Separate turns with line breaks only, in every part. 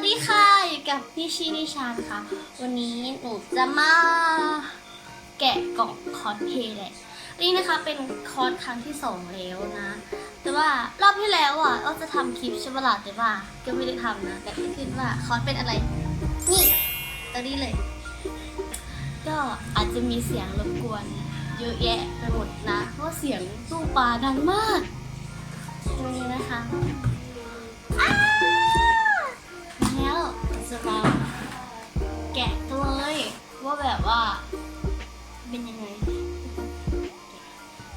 วัสดีค่ะ อยู่กับพี่ชินิชานค่ะ วันนี้หนูจะมาแกะกล่องคอสเพลย์แหละนี่นะคะเป็นคอร์สครั้งที่สองแล้วนะ แต่ว่ารอบที่แล้วอะเราจะทำคลิปใช่ปะล่ะแต่ว่าก็ไม่ได้ทำนะ แต่ก็คิดว่าคอร์สเป็นอะไร นี่ตัวนี้เลย ก็อาจจะมีเสียงรบกวนเยอะแยะไปหมดนะ เพราะเสียงตู้ปลาดังมากตรงนี้นะคะ อ้าแล้วจะมาแกะตัวเลยว่าแบบว่า เป็นยังไง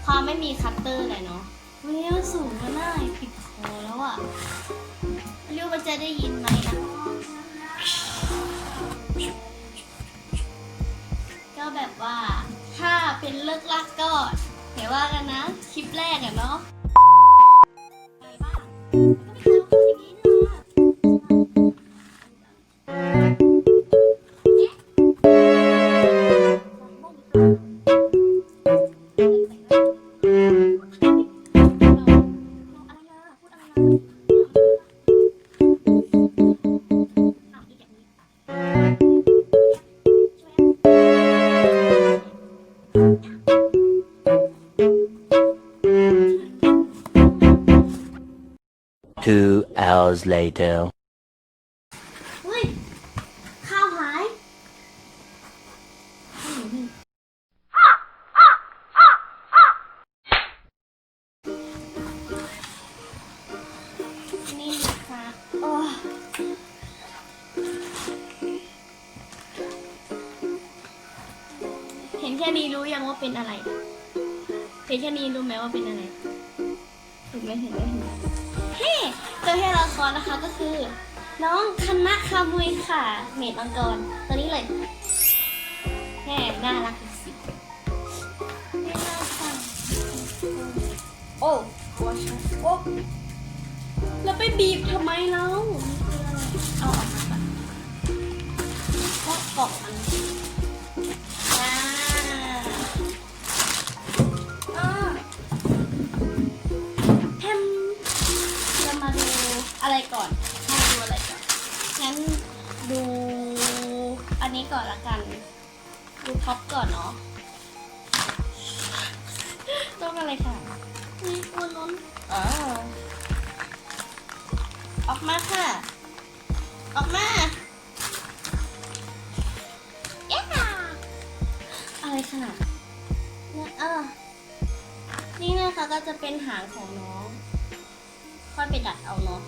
ความไม่มีคัตเตอร์เลยเนาะเฮ้ยมันสูงมาหน้าปิดคอแล้วอะไม่รู้ว่าจะได้ยินไหมนะก็แบบว่าถ้าเป็นเลิกลักก็เดี๋ยวว่ากันนะ คลิปแรกอะเนาะไปบ้าง
Two hours later.
เฮ้ย ข้าวหายนี่นะคะโอ้เห็นแค่นี้รู้ยังว่าเป็นอะไร เห็นแค่นี้รู้ไหมว่าเป็นอะไรเห็นไหมเห็นไหมเห็นไหม เฮ้ตัวให้ละครนะคะก็คือ น้องคณะคามุยค่ะ เมดมังกรตัวนี้เลยแม่น่ารักสิไม่น่าฟังโอ้หัวฉันโอ้แล้วไปบีบทำไมเล่านี่คืออะไรเอาออกมาก่อนเพราะกล่องมันอ่า อันนี้ก่อนละกัน ดูพ็อปก่อนเนาะต้องอะไรค่ะนี่ตัวล้นอ่าออกมาค่ะ ออกมาเย้อะไรค่ะเนี่ยเออนี่นะคะก็จะเป็นหางของน้อง ค่อยไปดัดเอาเนาะ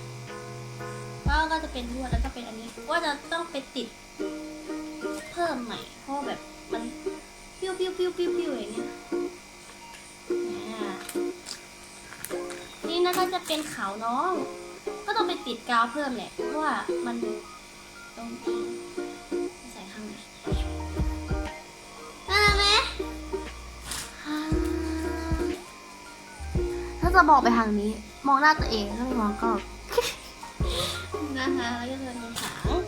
แล้วก็จะเป็นลวดแล้วก็เป็นอันนี้ว่าจะต้องไปติดเพิ่มใหม่เพราะว่าแบบมันปิ้วปิ้วปิ้วปิ้วปิ้วอย่างเงี้ยอ่านี่นะก็จะเป็นขาวน้อง ก็ต้องไปติดกาวเพิ่มแหละเพราะว่ามันตรงที่ใส่ข้างในน่ารักไหมอ่าถ้าจะมองไปทางนี้ มองหน้าตัวเองถ้าไม่มองก็นะคะแล้วก็จะมีหาง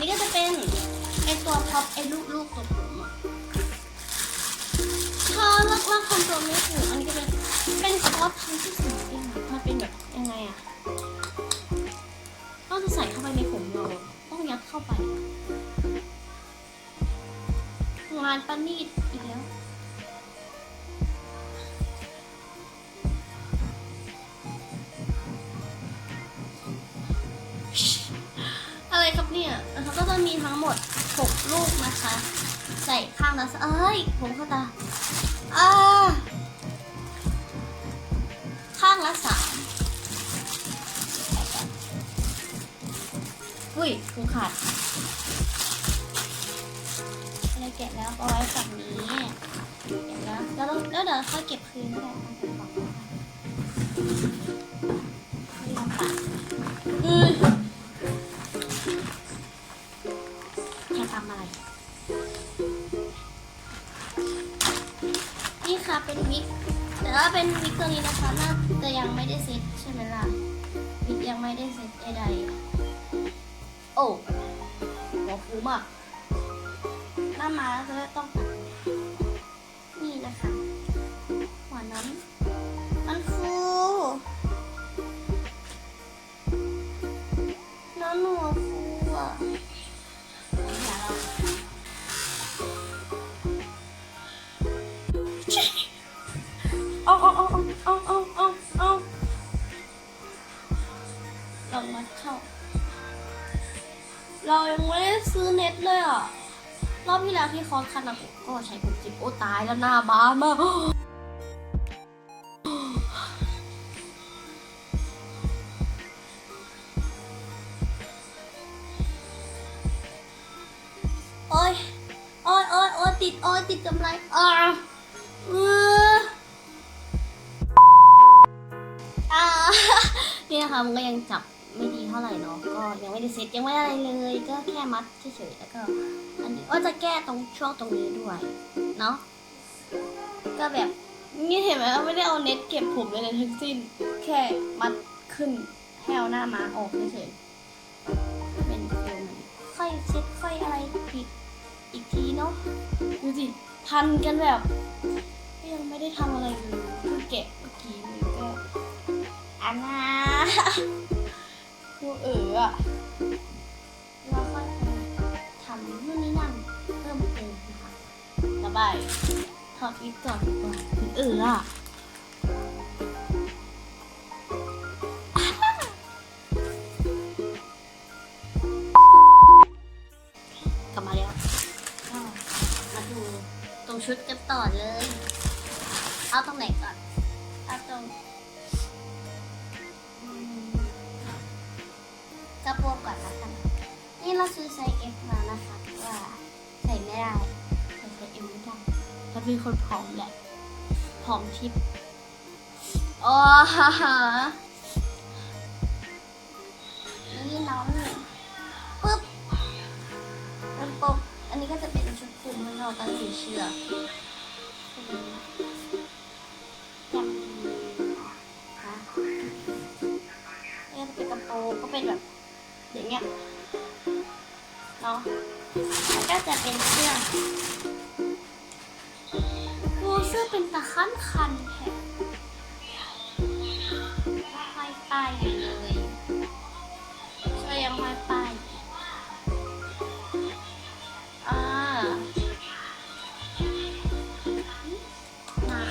นนี้ก็จะเป็นไอตัวพ็อปไอลูกลูกตัวผมอะพอเลิกว่าคอนโทรลไม่ถูกอันนี้ก็เป็นเป็นคอปชิ้นที่สองเองอะมันเป็นแบบยังไงอะต้องจะใส่เข้าไปในผมเราต้องยัดเข้าไปงานประณีต ทั้งหมด 6 ลูกนะคะ ใส่ข้างละเอ้ย ผมเข้าตาอ่าข้างละสามอุ้ยกูขาดอะไรแกะแล้วเอาไว้ฝั่งนี้แกะแล้วแล้วแล้วเดี๋ยวค่อยเก็บคืนก็ได้ วิกแต่ว่าเป็นวิกตัวนี้นะคะน่าจะยังไม่ได้เซ็ตใช่ไหมล่ะวิกยังไม่ได้เซ็ตใดๆโอ้หัวฟูมากหน้ามาแล้วจะต้องตัดนี่นะคะ ซื้อเน็ตเลยอะ รอบที่แล้วที่คอร์สคานาโกะก็ใช้ผมจิบโอ้ตายแล้วหน้าบ้ามากโอ้ยโอ้ยโอ้ยโอ้ยติด โอ้ยติดกำไรอ่าเอออ่านี่นะคะมันก็ยังจับ เท่าไหร่เนาะก็ยังไม่ได้เซ็ตยังไม่อะไรเลย ก็แค่มัดเฉยๆแล้วก็ อันนี้ก็จะแก้ตรงช่วงตรงนี้ด้วยเนาะก็แบบนี่เห็นไหมว่าไม่ได้เอาเน็ตเก็บผมเลยเลยทั้งสิ้น แค่มัดขึ้นให้เอาหน้ามาออกเฉยๆเป็นฟิลนั้นค่อยเช็ดค่อยอะไรผิดอีกทีเนาะดูสิพันกันแบบก็ยังไม่ได้ทำอะไรเลยเพิ่งแกะเมื่อกี้เลยก็อันนา ดูเอ๋ออะเราค่อยทำนู่นนี่นั่นเพิ่มเติมนะคะระบายถอดวิกก่อนดีกว่าถึงเอ๋ออะกลับมาแล้วก็มาดูตรงชุดกันต่อเลย เอาตรงไหนก่อน เอาตรง กระโปรงก่อนละกันนี่เราซื้อไซส์ F มานะคะเพราะว่าใส่ไม่ได้ใส่ไซส์ M ไม่ได้ถ้าเป็นคนผอมแหละผอมทิพย์อ๋อฮ่าฮ่านี่น้องนี่ปึ๊บเป็นปกอันนี้ก็จะเป็นชุดคลุมข้างนอกกันสีเชือก ก็จะเป็นเสื้อโอ้เสื้อเป็นตะขั้นคันแท้ห้อยป้ายอยู่เลยเสื้อยังห้อยป้ายอยู่อ่ามา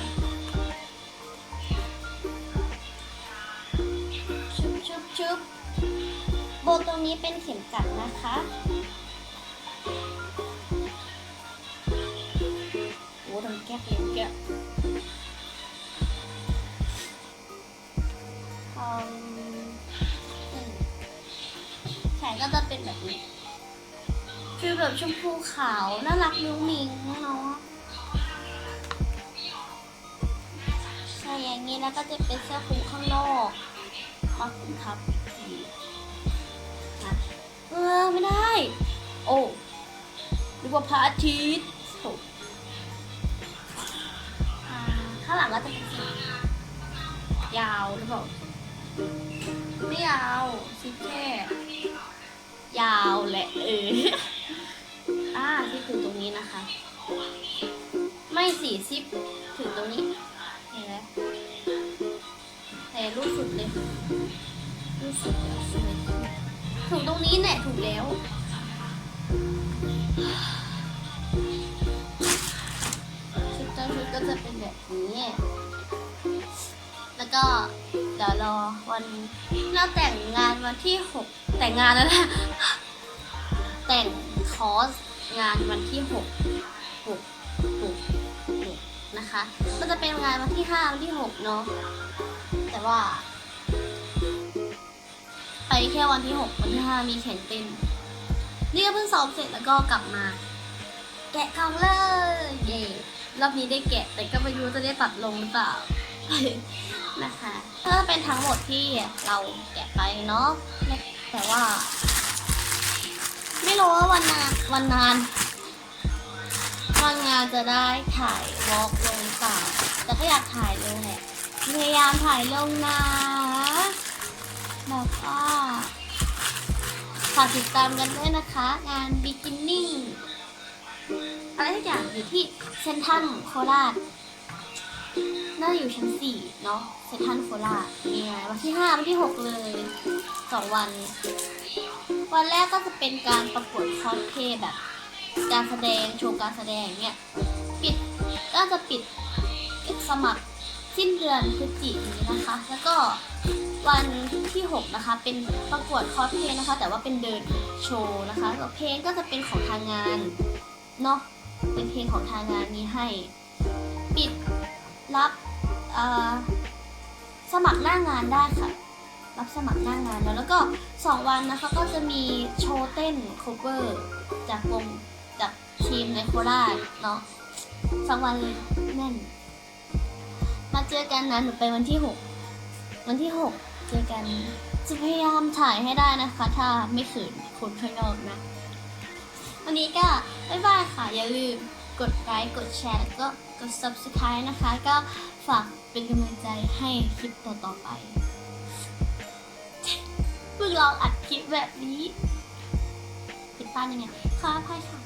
ชุบชุบชุบโบตรงนี้เป็นเข็มกัดนะคะ แก้เป็นแก้วอืมนี่แขนก็จะเป็นแบบนี้ฟีลแบบชมพูขาว น่ารักมุ้งมิงเนาะใช่อย่างนี้แล้วก็จะเป็นเสื้อคลุมข้างนอกมาคลุมทับอีกทีนะเออไม่ได้ โอ้นึกว่าพระอาทิตย์ ข้างหลังก็จะเป็นสียาวหรือเปล่าไม่ยาวซิปแค่ยาวแหละเอออ่าที่ถึงตรงนี้นะคะ ไม่สี่ซิปถึงตรงนี้เห็นไหมแต่รูปสุดเลยรูปสุดเลยสวยถึงตรงนี้แหละถูกแล้ว จ้าชุดก็จะเป็นแบบนี้ แล้วก็เดี๋ยวรอวันเราแต่งงานวันที่หกแต่งงานแล้วนะ แต่งคอร์สงานวันที่หกหกหกหกนะคะ ก็จะเป็นงานวันที่ห้าวันที่หกเนาะ แต่ว่า ไปแค่วันที่หกวันที่ห้ามีแข่งเต้นนี่ก็เพิ่งซ้อมเสร็จแล้วก็กลับมา แกะกล่องเลย เย่ รอบนี้ได้แกะ แต่ก็ไม่รู้จะได้ตัดลงหรือเปล่า นะคะก็เป็นทั้งหมดที่เราแกะไปเนาะแต่ว่า ไม่รู้ว่าวันนานวันนานวันงานจะได้ถ่ายวอล์กลงหรือเปล่าแต่ก็อยากถ่ายลงแหละพยายามถ่ายลงนะแบบว่าฝากติดตามกันด้วยนะคะ งาน beginning อะไรทุกอย่างอยู่ที่เซนทรันโคราชน่าจะอยู่ชั้นสี่เนาะเซนทรันโคราชเนี่ยวันที่ห้าวันที่หกเลยสองวัน วันแรกก็จะเป็นการประกวดคอสเพลย์แบบ การแสดงโชว์การแสดงเนี่ยปิดก็จะปิดสมัครสิ้นเดือนพฤศจิกายนนี้นะคะ แล้วก็วันที่ 6 นะคะ เป็นประกวดคอสเพลย์นะคะ แต่ว่าเป็นเดินโชว์นะคะแล้วเพลงก็จะเป็นของทางงานเนาะ เป็นเพลงของทางงานนี้ให้ ปิดรับสมัครหน้างานได้ค่ะ รับสมัครหน้างานแล้วแล้วก็ 2 วันนะคะก็จะมีโชว์เต้น cover จากวงจากทีมในโคราชเนาะสองวันเลยแน่น มาเจอกันนะหนูไปวันที่ 6 วันที่ 6 เจอกันจะพยายามถ่ายให้ได้นะคะ ถ้าไม่ขืนคนข้างนอกนะ วันนี้ก็บ๊ายบายค่ะ อย่าลืมกดไลค์กดแชร์แล้วก็กด subscribe นะคะ ก็ฝากเป็นกำลังใจให้คลิปต่อๆไปเพิ่งลองอัดคลิปแบบนี้ติดตามยังไงค่ะพายค่ะ